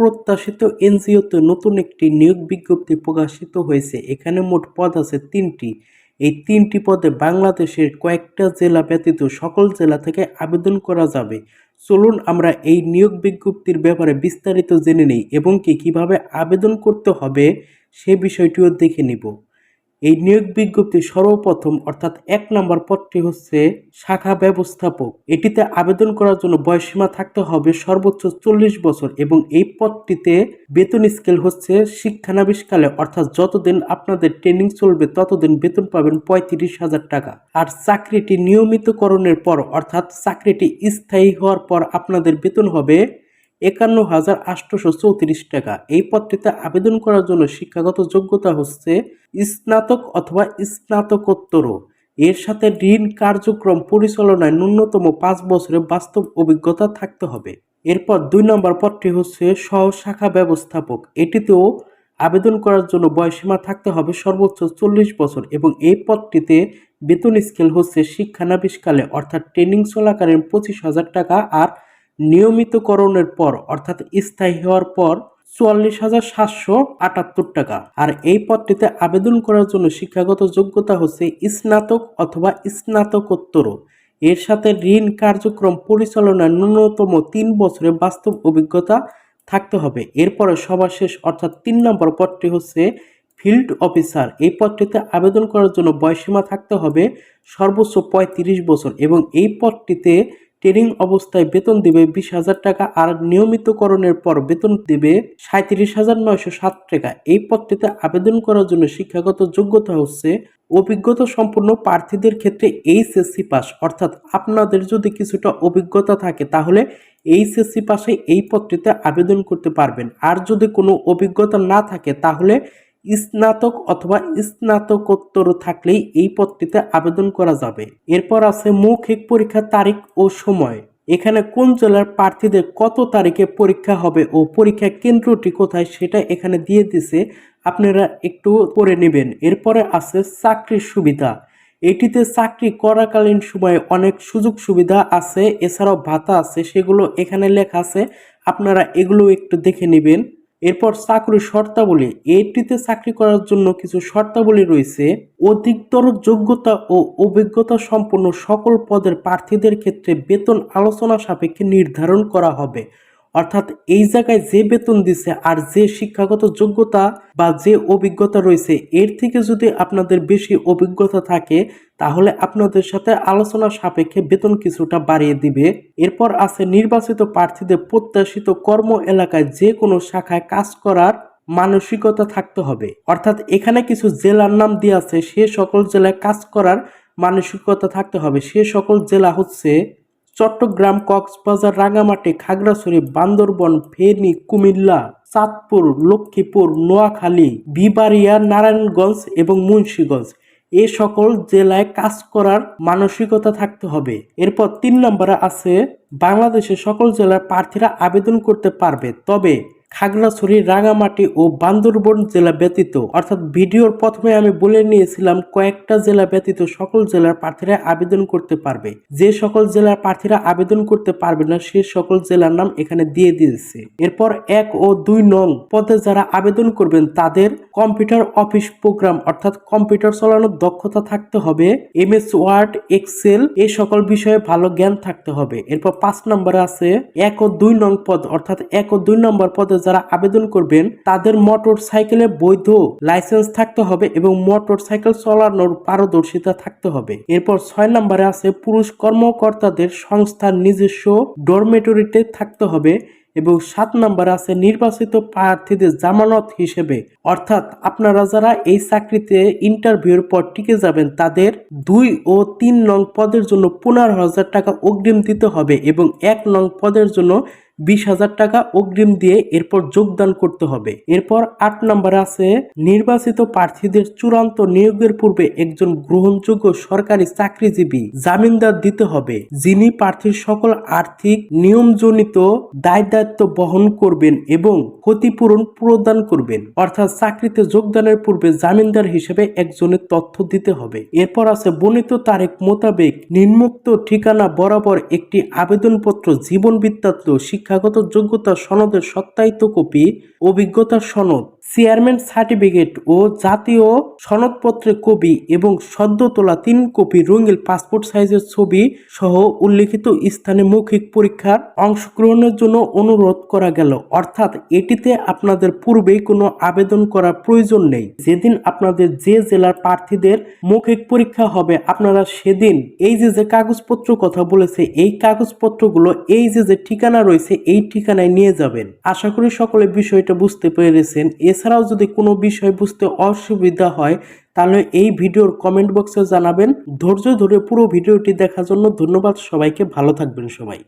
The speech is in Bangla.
অপ্রত্যাশিত এনজিওতে নতুন একটি নিয়োগ বিজ্ঞপ্তি প্রকাশিত হয়েছে। এখানে মোট পদ আছে তিনটি। এই তিনটি পদে বাংলাদেশের কয়েকটা জেলা ব্যতীত সকল জেলা থেকে আবেদন করা যাবে। চলুন আমরা এই নিয়োগ বিজ্ঞপ্তির ব্যাপারে বিস্তারিত জেনে নিই এবং কি কীভাবে আবেদন করতে হবে সে বিষয়টিও দেখে নিব। এই নিয়োগ বিজ্ঞপ্তি সর্বপ্রথম, অর্থাৎ এক নম্বর পদটি হচ্ছে শাখা ব্যবস্থাপক। এটিতে আবেদন করার জন্য বয়সীমা থাকতে হবে সর্বোচ্চ চল্লিশ বছর এবং এই পদটিতে বেতন স্কেল হচ্ছে শিক্ষানবিশকালে, অর্থাৎ যতদিন আপনাদের ট্রেনিং চলবে ততদিন বেতন পাবেন পঁয়ত্রিশ হাজার টাকা। আর চাকরিটি নিয়মিতকরণের পর, অর্থাৎ চাকরিটি স্থায়ী হওয়ার পর আপনাদের বেতন হবে একান্ন হাজার আটশোশো চৌত্রিশ টাকা। এই পদটিতে আবেদন করার জন্য শিক্ষাগত যোগ্যতা হচ্ছে স্নাতক অথবা স্নাতকোত্তর এর সাথে ঋণ কার্যক্রম পরিচালনায় ন্যূনতম পাঁচ বছরের বাস্তব অভিজ্ঞতা থাকতে হবে। এরপর দুই নম্বর পদটি হচ্ছে সহ শাখা ব্যবস্থাপক। এটিতেও আবেদন করার জন্য বয়সীমা থাকতে হবে সর্বোচ্চ চল্লিশ বছর এবং এই পদটিতে বেতন স্কেল হচ্ছে শিক্ষানবিশকালে অর্থাৎ ট্রেনিং চলাকালীন পঁচিশ হাজার টাকা আর নিয়মিতকরণের পর, অর্থাৎ স্থায়ী হওয়ার পর, চুয়াল্লিশ হাজার সাতশো আটাত্তর টাকা। আর এই পদটিতে আবেদন করার জন্য শিক্ষাগত যোগ্যতা হচ্ছে স্নাতক অথবা স্নাতকোত্তর এর সাথে ঋণ কার্যক্রম পরিচালনার ন্যূনতম তিন বছরের বাস্তব অভিজ্ঞতা থাকতে হবে। এরপরে সবার শেষ, অর্থাৎ তিন নম্বর পদটি হচ্ছে ফিল্ড অফিসার। এই পদটিতে আবেদন করার জন্য বয়সীমা থাকতে হবে সর্বোচ্চ পঁয়ত্রিশ বছর এবং এই পদটিতে ট্রেনিং অবস্থায় বেতন দেবে বিশ হাজার টাকা আর নিয়মিতকরণের পর বেতন দেবে সাঁত্রিশ হাজার নয়শো সাত টাকা। এই পদটিতে আবেদন করার জন্য শিক্ষাগত যোগ্যতা হচ্ছে অভিজ্ঞতা সম্পন্ন প্রার্থীদের ক্ষেত্রে এইচএসসি পাস। অর্থাৎ আপনাদের যদি কিছুটা অভিজ্ঞতা থাকে তাহলে এইচএসসি পাশে এই পদটিতে আবেদন করতে পারবেন। আর যদি কোনো অভিজ্ঞতা না থাকে তাহলে স্নাতক অথবা স্নাতকোত্তর থাকলেই এই পদটিতে আবেদন করা যাবে। এরপর আছে মৌখিক পরীক্ষার তারিখ ও সময়। এখানে কোন জেলার প্রার্থীদের কত তারিখে পরীক্ষা হবে ও পরীক্ষা কেন্দ্রটি কোথায় সেটা এখানে দিয়ে দিছে, আপনারা একটু পড়ে নেবেন। এরপরে আছে চাকরির সুবিধা। এটিতে চাকরি করাকালীন সময়ে অনেক সুযোগ সুবিধা আছে, এছাড়াও ভাতা আছে, সেগুলো এখানে লেখা আছে। আপনারা এগুলো একটু দেখে নেবেন। এরপর চাকরির শর্তাবলী এটিতে চাকরি করার জন্য কিছু শর্তাবলী রয়েছে। অধিকতর যোগ্যতা ও অভিজ্ঞতা সম্পন্ন সকল পদের প্রার্থীদের ক্ষেত্রে বেতন আলোচনা সাপেক্ষে নির্ধারণ করা হবে। অর্থাৎ এই জায়গায় যে বেতন দিছে আর যে শিক্ষাগত যোগ্যতা বা যে অভিজ্ঞতা রয়েছে, এর থেকে যদি আপনাদের বেশি অভিজ্ঞতা থাকে, তাহলে আপনাদের সাথে আলোচনা সাপেক্ষে বেতন কিছুটা বাড়িয়ে দিবে। এরপর আছে নির্বাচিত প্রার্থীদের প্রত্যাশিত কর্ম এলাকায় যে কোনো শাখায় কাজ করার মানসিকতা থাকতে হবে। অর্থাৎ এখানে কিছু জেলার নাম দিয়ে আছে, সে সকল জেলায় কাজ করার মানসিকতা থাকতে হবে। সে সকল জেলা হচ্ছে চট্টগ্রাম কক্সবাজার রাঙামাটি খাগড়াছড়ি বান্দরবন ফেনী কুমিল্লা চাঁদপুর লক্ষ্মীপুর নোয়াখালী বিবারিয়া নারায়ণগঞ্জ এবং মুন্সীগঞ্জ। এ সকল জেলায় কাজ করার মানসিকতা থাকতে হবে। এরপর তিন নম্বরে আছে, বাংলাদেশের সকল জেলার প্রার্থীরা আবেদন করতে পারবে। তবে খাগড়াছড়ি, রাঙামাটি ও বান্দরবন জেলা ব্যতীত। অর্থাৎ ভিডিওর প্রথমে আমি বলে নিয়েছিলাম, কয়েকটা জেলা ব্যতীত সকল জেলার প্রার্থীরা আবেদন করতে পারবে। যে সকল জেলার প্রার্থীরা আবেদন করতে পারবে না, সে সকল জেলার নাম এখানে দিয়ে দিয়েছে। এরপর এক ও দুই নং পদে যারা আবেদন করবেন, তাদের কম্পিউটার অফিস প্রোগ্রাম অর্থাৎ কম্পিউটার চালানোর দক্ষতা থাকতে হবে এম এস ওয়ার্ড, এক্সেল এই সকল বিষয়ে ভালো জ্ঞান থাকতে হবে। এরপর পাঁচ নম্বরে আছে এক ও দুই নং পদ, অর্থাৎ এক ও দুই নম্বর পদে যারা আবেদন করবেন, তাদের মোটর সাইকেলে বৈধ লাইসেন্স থাকতে হবে এবং মোটর সাইকেল চালানোর পারদর্শিতা থাকতে হবে। এরপর ছয় নম্বরে আছে, পুরুষ কর্মকর্তাদের সংস্থার নিজস্ব ডরমেটরিতে থাকতে হবে এবং সাত নম্বর আছে, নির্বাচিত প্রার্থীদের জামানত হিসেবে। অর্থাৎ আপনারা যারা এই চাকরিতে ইন্টারভিউর পর টিকে যাবেন, তাদের দুই ও তিন নং পদের জন্য পনেরো হাজার টাকা অগ্রিম দিতে হবে এবং এক নং পদের জন্য বিশ হাজার টাকা অগ্রিম দিয়ে এরপর যোগদান করতে হবে। এরপর আট নম্বরে আছে, নির্বাচিত প্রার্থীদের চূড়ান্ত নিয়োগের পূর্বে একজন গ্রহণযোগ্য সরকারি চাকরিজীবী জামিনদার দিতে হবে, যিনি প্রার্থীর সকল আর্থিক নিয়মজনিত দায় দায়িত্ব বহন করবেন এবং ক্ষতিপূরণ প্রদান করবেন। অর্থাৎ চাকরিতে যোগদানের পূর্বে জামিনদার হিসেবে একজনের তথ্য দিতে হবে। এরপর আছে, বর্ণিত তারিখ মোতাবেক নিম্নোক্ত ঠিকানা বরাবর একটি আবেদনপত্র জীবন বৃত্তান্ত শিক্ষা শিক্ষাগত যোগ্যতা সনদের সত্যায়িত কপি অভিজ্ঞতা সনদ চেয়ারম্যান সার্টিফিকেট ও জাতীয় সনদপত্রের কপি এবং সদ্য তোলা তিন কপি রঙিন পাসপোর্ট সাইজের ছবি সহ উল্লিখিত স্থানে মৌখিক পরীক্ষার অংশগ্রহণের জন্য অনুরোধ করা গেল। অর্থাৎ এটিতে আপনাদের পূর্বেই কোনো আবেদন করার প্রয়োজন নেই। যেদিন আপনাদের যে জেলার প্রার্থীদের মৌখিক পরীক্ষা হবে, আপনারা সেদিন এই যে যে কাগজপত্র কথা বলেছে, এই কাগজপত্রগুলো, এই যে যে ঠিকানা রয়েছে, এই ঠিকানায় নিয়ে যাবেন। আশা করি সকলে বিষয়টা বুঝতে পেরেছেন। এছাড়াও যদি কোনো বিষয় বুঝতে অসুবিধা হয়, তাহলে এই ভিডিওর কমেন্ট বক্সে জানাবেন। ধৈর্য ধরে পুরো ভিডিওটি দেখার জন্য ধন্যবাদ। সবাইকে ভালো থাকবেন সবাই।